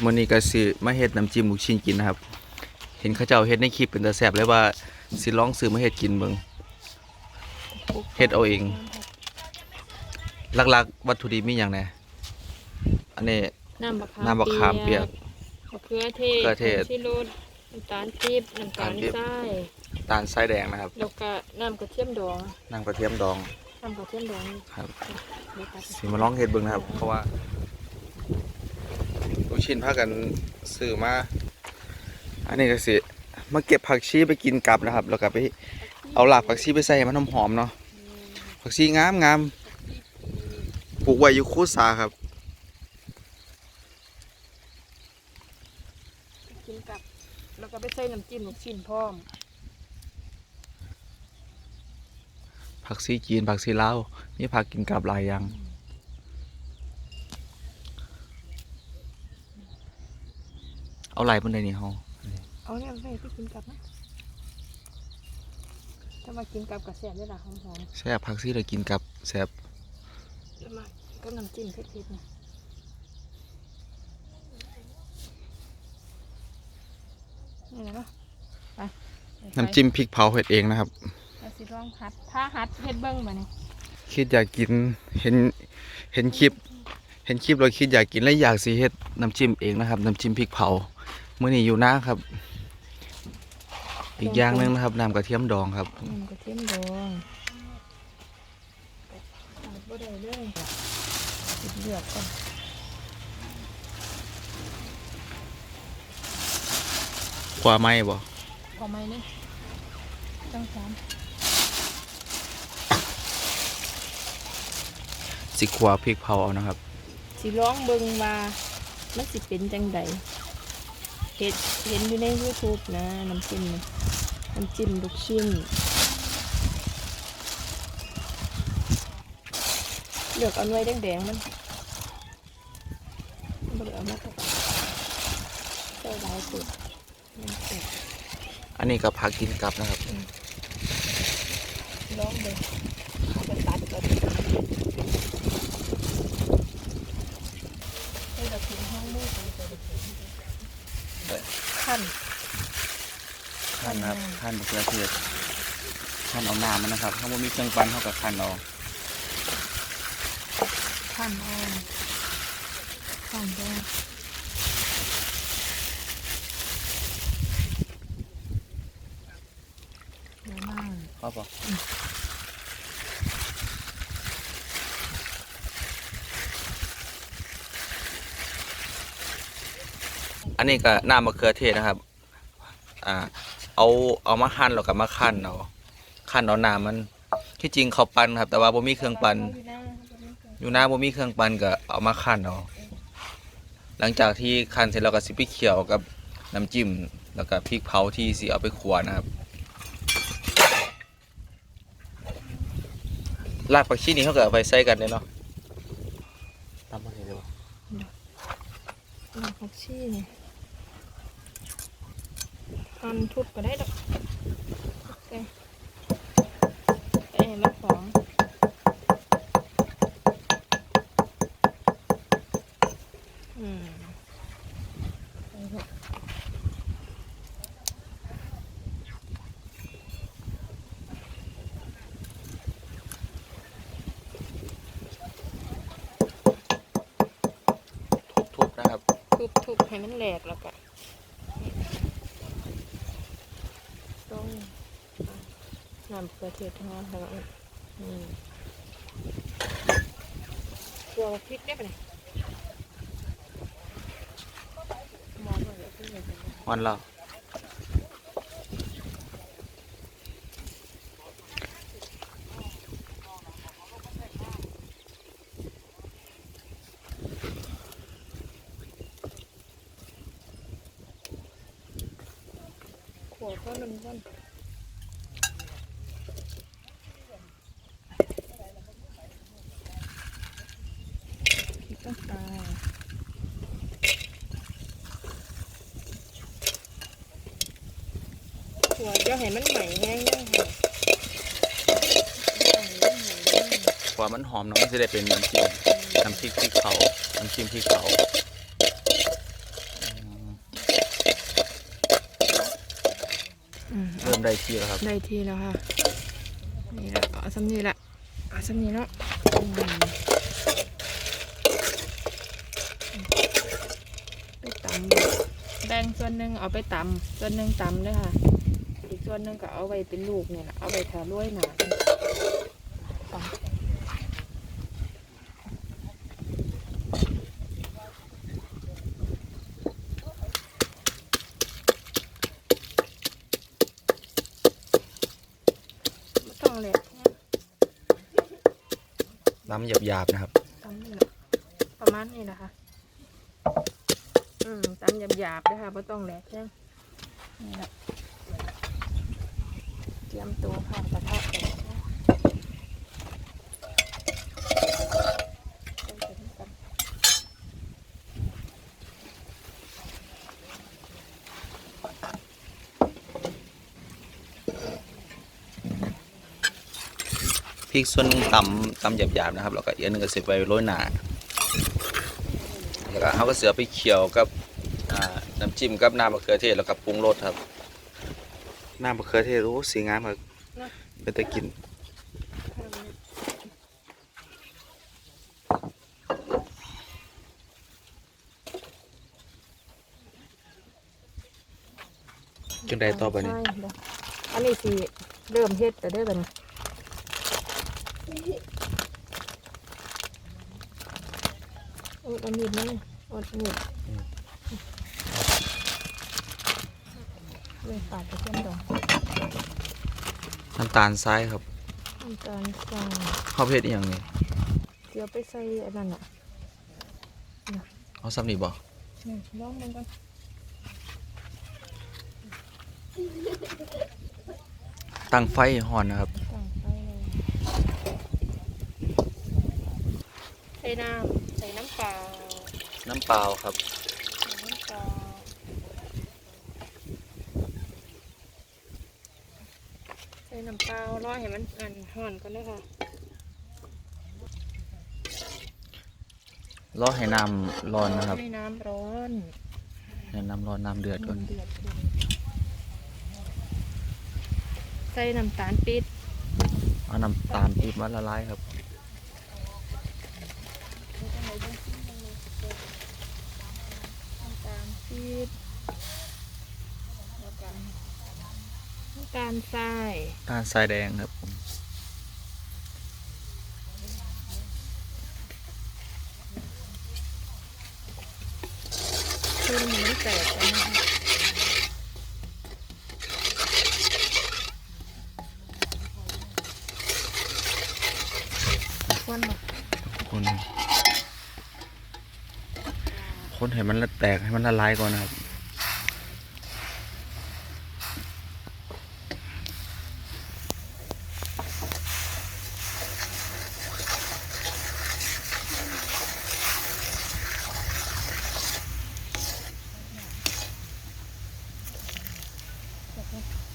ครับมื้อนี้ก็สิมาเฮ็ดน้ำจิ้มลูกชิ้นกินนะครับ เห็นเขาเจ้าเฮ็ดในคลิปเป็นตาแซ่บเลยว่าสิลองซื้อมาเฮ็ดกินเบิ่งเฮ็ดเอาเองหลักๆ วัตถุดิบมีหยังแหน่อันนี้น้ำมะขามน้ำมะขามเปียกมะเขือเทศมะเขือเทศผงชูรสน้ำตาลปี๊บน้ำตาลน้ำตาลปี๊บทรายตาลทรายแดงนะครับแล้วก็น้ำกระเทียมดองน้ำกระเทียมดองน้ำกระเทียมดองครับ เดี๋ยวตัดสิมาลองเฮ็ดเบิ่งนะครับ เพราะว่าลูก ชิ้นพากันซื้อมา อันนี้ก็สิมาเก็บผักชีไปกินกลับนะครับ แล้วก็ไปเอาหลากผักชีไปใส่ให้มันหอมๆเนาะผักชีงามงามปลูกไว้อยู่คูสาครับ กินกับแล้วก็ไปใส่น้ำจิ้มลูกชิ้นพร้อมผักชีจีนผักชีลาวมีผักกินกับหลายอย่าง เอาหลายบนใดนี่เฮาเอาเนี่ยไปไปกินกับนะถ้ามากินกับกระแสบด้วยล่ะหอมแซ่บผักชีเลยกินกับแซ่บๆแล้วมาก็น้ำจิ้มเผ็ดๆนะนี่นะเนาะไปไปน้ำจิ้มพริกเผาเฮ็ดเองนะครับ เราสิลองหัดถ้าหัดเฮ็ดเบิ้งมาเนี่ยคิดอยากกินเห็นเห็นคลิป เห็นคลิปเราคิดอยากกินและอยากสิเฮ็ดน้ำจิ้มเองนะครับ น้ำจิ้มพริกเผา มื้อนี้อยู่หน้าครับ อีกอย่างหนึงนะครับน้ำกระเทียมดองครับอืมกระเทียมดองขาดบ่ได้เลยติดเลือดก่อนกว่าไหมบ่พอไหมนี่ต้องสามสิขัวพริกเผาเอานะครับ สิร้องเบิ่งมามันสิเป็นจังใด เห็นเห็นอยู่ใน YouTube นะ น้ำจิ้มนี่น้ำจิ้มลูกชิ้นเลือกเอาไว้แดงๆมันบ่ได้เอามาตัดใส่หลายสุดมันแสบอันนี้ก็ผักกินกับนะครับ ร้องเลยเอาไปตัดก่อนให้เราถึงห้องมืด ขั้นขั้นนะครับขั้นมะเขือเทศขั้นเอาน้ำมันนะครับถ้าว่ามีเครื่องปั้นเท่ากับขั้นเอาขั้นอ่อนขั้นแรกเดี๋ยวมาก ครับผม อันนี้ก็น้ำมะเขือเทศนะครับ อ่า เอาเอามาหั่นแล้วก็มาคั่นเอาคั่นเอาน้ำมันที่จริงเขาปั้นครับ แต่ว่าบ่มีเครื่องปั้นอยู่หน้าบ่มีเครื่องปั่นก็เอามาคั่นเอาหลังจากที่คั่นเสร็จแล้วก็สิไปเคี่ยวกับน้ำจิ้มแล้วก็พริกเผาที่สิเอาไปคั่วนะครับรากผักชีนี่เขาก็เอาไปใส่กันเลยเนาะตามมาเลยเดี๋ยวหลักผักชีเนี่ ยหั่นทุบก็ได้ดอกโอเคเอ้ยมันหอมอืมไปเถอะทุบๆนะครับ ทุบทุบให้มันแหลกแล้วก็ต้อง น้ำเกลือเทศทั้งนั้นแล้วนี่ตัวพริกได้ปะเนี่ยมองมาแล้วขึ้นเละ ว่ามันหอมเนาะมันจะได้เป็นน้ำจิ้มน้ำพริกพริกเผาน้ำจิ้มพริกเผาเริ่มได้ที่แล้วครับ ได้ที่แล้วค่ะ นี่แหละเอาซัำนี่แหละเอาซัำนี่เนาะไปตำแบ่งส่วนหนึ่งเอาไปตำส่วนหนึ่งตำด้วยค่ะ อีกส่วนหนึ่งก็เอาไว้เป็นลูกเนี่ยนะเอาไว้ถ่าล้วยหนา น้ำหยาบๆนะครับตำนี่แหละประมาณนี้นะคะ อืมตำหยาบๆด้วยค่ะไม่ต้องแหลกแจ้งนี่แหละเตรียมตัวผ่านกระทะกันนะคะใส่ไป พริกส่วนหนึงตำตำหยาบๆนะครับ แล้วก็อีกอันหนึงก็เสร็จไว้โรยหนาแล้วก็เขาก็เสือไปเคี่ยวกับอ่าน้ำจิ้มกับน้ำมะเขือเทศแล้วก็ปรุงรสครับ น้ำมะเขือเทศโอ้สีงามครับเป็นตะกินจังใดต่อไปนี่ใช่เดี๋ยวอันนี้สิเริ่มเฮ็ดแต่ได้อบัดนี้โอ้ยเอามีดมาเลยเอามีดเลยปาดไปเส้นดองน้ำตาลทรายครับน้ำตาลทรายข้าวเพชรอีกอย่างนี้เดี๋ยวไปใส่อันนั้นอะเอาซ้ำนี่บ่นี่ลองมันกันตั้งไฟห่อนนะครับ ตั้งไฟเลยใส่น้ำใส่น้ำเปล่า น้ำเปล่าครับ ใส่น้ำเปล่าใส่น้ำเปล่ารอให้มันอันห่อนก่อนเลยค่ะรอให้น้ำร้อนนะครับให้น้ำร้อนให้น้ำร้อนน้ำเดือดก่อน เดือดขึ้นใส่น้ำตาลปิดเอาน้ำตาลปี๊บมาละลายครับ น้ำตาลปี๊บแล้วกันน้ำตาล ทรายตาลทรายแดงครับผมขึ้นมันแตกกันนะคะควนบ่คนคนให้มันละแตกให้มันละลายก่อนนะครับ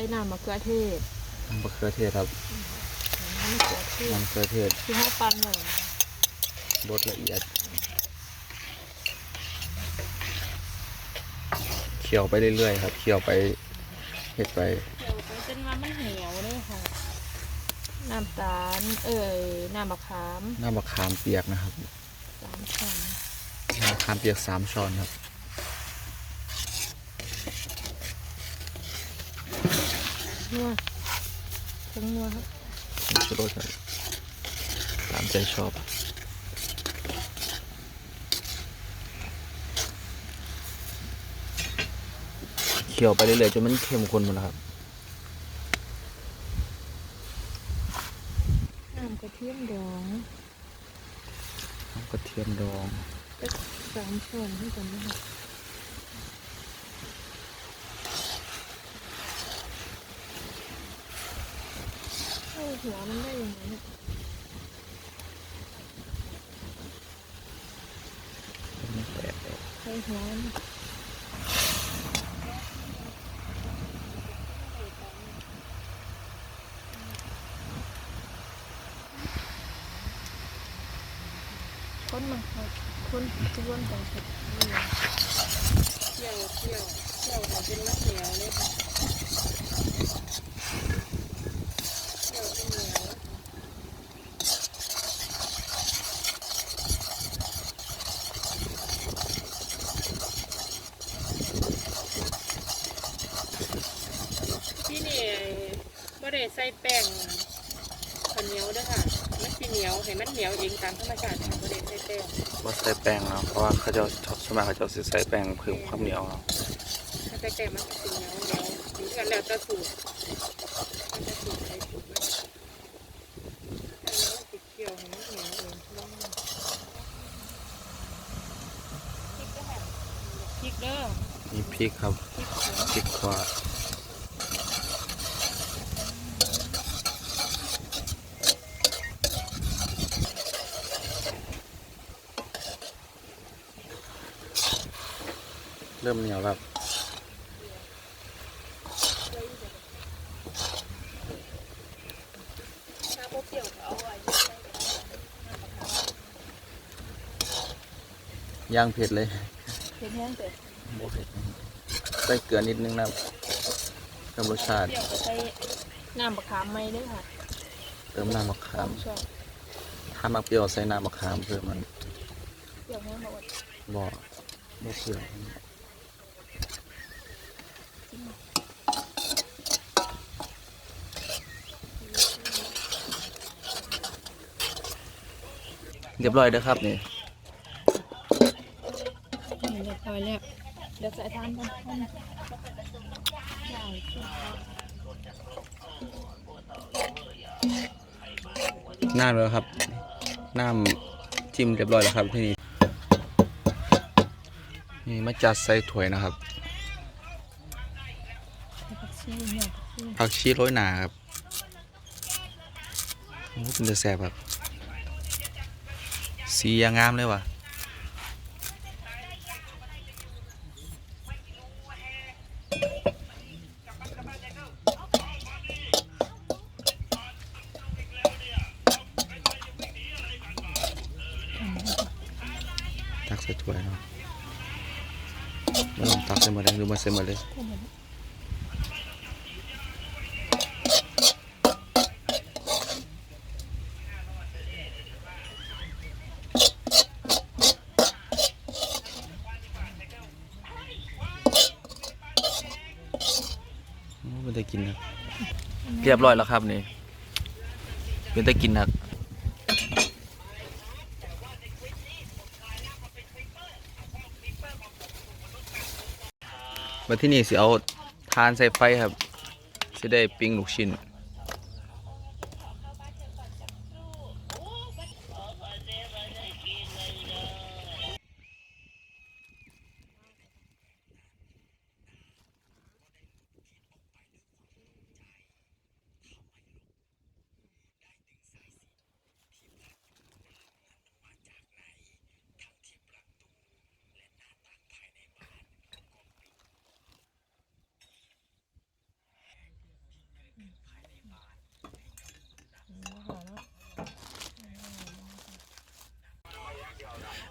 ใส่น้ำมะเขือเทศน้ำมะเขือเทศครับน้ำมะเขือเทศน้ำมะเขือเทศที่ห้าปันเลยบดละเอียดเคี่ยวไปเรื่อยๆครับเคี่ยวไปเห็ดไปเดี๋ยวไปจนว่ามันเหนียวเลยค่ะ น้ำตาล เอ่ยน้ำมะขามน้ำมะขามเปียกนะครับสามช้อนน้ำมะขามเปียกสามช้อนครับ นัวทั้งนัวครับชูรสครับตามใจชอบเคี่ยวไปเรื่อยๆจนมันเข้มข้นหมดแล้วครับน้ำกระเทียมดองน้ำกระเทียมดองก็สามช้อนให้กันนะคะเหัวมันได้ยังไงเนี่ยแตกใส่หัวมันคนมาครับคนทุกวันต่เสร็จเที่ยวเที่ยวเที่ยวมันเป็นมะเหนียวเลยค่ะ ใส่แป้งข้าวเหนียวเด้วยค่ะ มันสีเหนียวเห็นมันเหนียวเองตามธรรมชาติค่ะไม่ได้ใส่แป้งว่าใส่แป้งเนาะเพราะว่าเขาจะชอบสวนมัยเขาจะสิใส่แป้งเพิ่มความเหนียวเนาะถ้าใส่แป้งมันก็สีเหนียวเหนียวถึงกันแล้วแต่สูตรมันจะสูตรใส่สูตรมันถ้าเราติดเกี่ยวเห็นมันเหนียวเองลองดูพริกเด้อมีพริกครับพริกผงพริกขวา เริ่มเหนียวแบบถ้าพวกเปรี้ยวก็เอาไว้ย่างเผ็ดเลยเป็นแห้งเสร็จโบเผ็ดใส่เกลือนิดนึงนะครับเพิ่มรสชาติเปรี้ยวก็ใส่น้ำมะขามไหมด้วยค่ะ เติมน้ำมะขามชอบถ้ามักเปรี้ยวใส่น้ำมะขามเพิ่มมันเปรี้ยวแห้งหมดบ่บ่เปรี้ยว เรียบร้อยเด้อครับนี่เรียบร้อยแล้วเดี๋ยวใส่ทานกันน้ำแล้วครับ น้ำจิ้มเรียบร้อยแล้วครับที่นี่นี่มาจัดใส่ถ้วยนะครับ ชีเนี่ยผักชีผักชีโรยหนาครับโอ้เป็นจะแซ่บครับสียางงามเลยว่ะตักใส่ถ้วยเนาะมาลองตักใส่หมดเลยหรือมาใส่หมดเลย โอ้เป็นได้กินครับ เรียบร้อยแล้วครับนี่เป็นได้กินนะมาที่นี่สิเอาทานใส่ไฟครับจะได้ปิ้งลูกชิ้น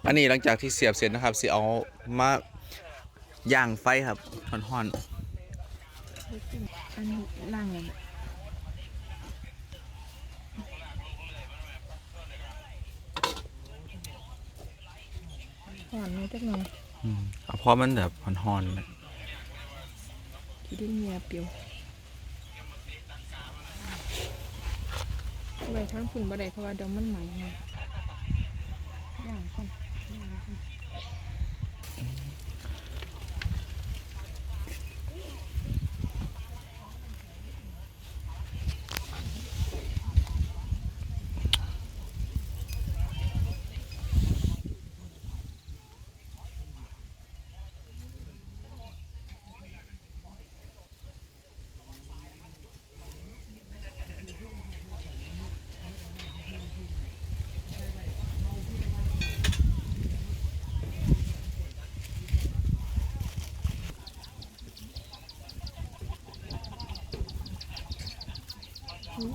อันนี้หลังจากที่เสียบเสร็จนะครับสิเอามาย่างไฟครับห่อนอันนี้ล่างเลยหวานไหมจักหน่อยๆอืมเอาเพราะมันแบบห่อนๆนะที่ได้เมียเปรียวไว้ทั้งฝุ่นบ่ได้เพราะว่าเดี๋ยวมันไหมไงย่างก่อนย่างก่อน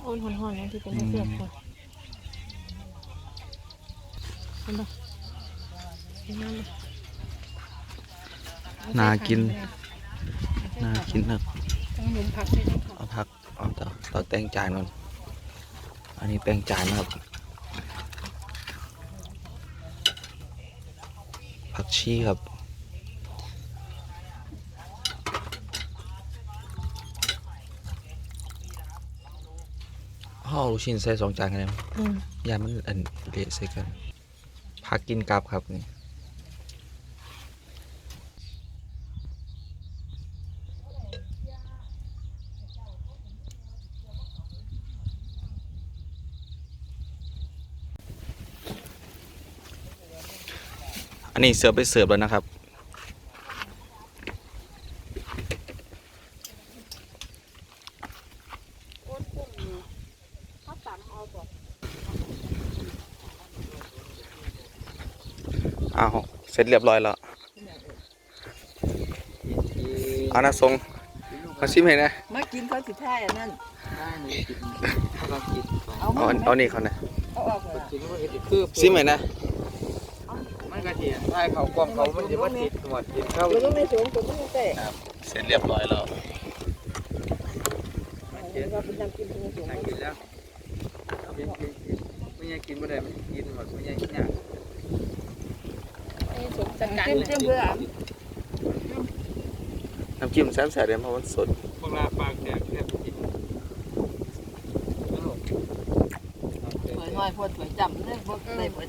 อืมโอนห่อนๆนะที่เป็นเสียบค่ะเห็นปะเห็นน้ำปะน่ากินน่ากินครับต้องหมุนผักด้วยนะคะเอาพักเอาต่อต่อแตงจานก่อนอันนี้แตงจานนะครับผักชีครับ เอาลูกชิ้นใส่สองจานกันเลยอืมยามันอันเละใส่กันพักกินกลับครับนี่อันนี้เสิร์ฟไปเสิร์ฟแล้วนะครับ เขาตำเอาก่อน อ้าวเสร็จเรียบร้อยแล้วเอานะทรงมาชิมให้นะมากินเขาสิท่ายอันนั้นได้นี่กินเขาก็กินไปเอาเอามาอันเอานี่เขานะเอาออกเลยกินมันก็จะคือชิมให้นะมันก็จะได้เขากล้องเขามันจะมาติดหมดกินเข้าเดี๋ยวต้องไม่สูงผมต้องเตะเสร็จเรียบร้อยแล้วเดี๋ยวเราเป็นน้ำกินตรงสูงน่ากินแล้วกินกินกินไม่อยากกินไม่ได้มันกินหมดไม่อยากกินยากนี่ สมจัดการจิ้มจิ้มเพื่อน้ำจิ้มแซ่บๆเลยเพราะมันสดพวกลาปากแตกแทบกินสวยน้อยพวดสวยจำเลยพวกได้พวด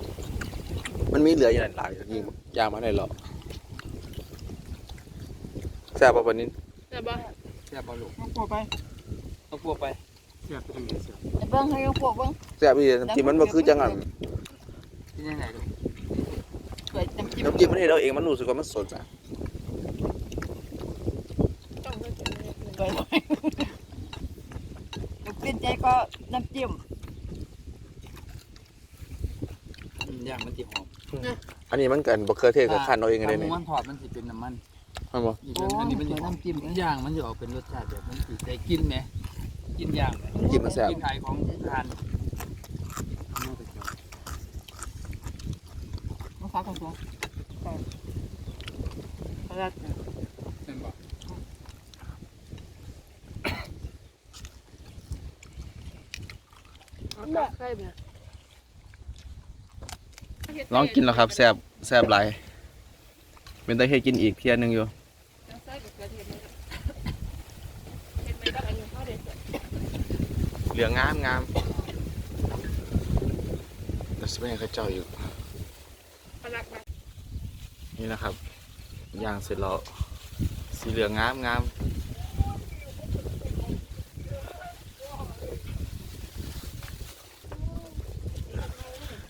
มันมีเหลืออยู่หลายๆยิงยางมาได้หรอแซ่บป่ะวันนี้ใช่ปะแซ่บปลาลูกเอาพวกไปเอาพวกไปแซ่บไปทำไมแซ่บไอ้เบิ้งให้เอาพวกเบิ้งแซ่บอีน้ำจิ้มมันบ่คือจังอะกินยังไงลูกสวย น้ำจิ้มน้ำจิ้มมันเฮ็ดเราเองมันรู้สึกว่ามันสดอะต้องไปกินเนี่ยสวยน้อยลูกปิ้นใจก็น้ำจิ้มย่างมันจะหอมอันนี้มันกันบ่เคยเทศกับคันเอาเองเลยนี่มันถอดมันจะเป็นน้ำมันมันบ่อีกอันนี้มันจะน้ำจิ้มย่างมันจะออกเป็นรสชาติแบบมันติดใจกินไหมกินย่างไหมจิ้มมันแซ่บกินขายของทานมะขามขอ งสูงเขาจะเป็นบ่เอาตักใส่แบบลองกินแล้วครับแซ่บแซ่บหลายเป็นตาเฮ็ดกินอีกเที่ยหนึงอยู่เอาใส่กับกระเทียมเลยเห็นไหมกับอันนี้เขาเด็ดเหลืองงามงามแต่สเปนให้เขาเจ้าอยู่ นี่นะครับย่างเสร็จแล้วสีเหลืองงามงาม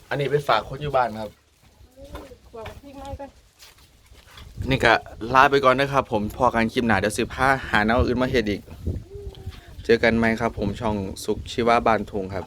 อันนี้ไปฝากคนอยู่บ้านครับขวบพริกไม้กันนี่ก็ลาไปก่อนนะครับ ผมพอกันคลิปหนาเดี๋ยวซื้อผ้าหาแนวอื่นมาเฮ็ดอีก เจอกันไหมครับ ผมช่องสุขชีวาบานทุงครับ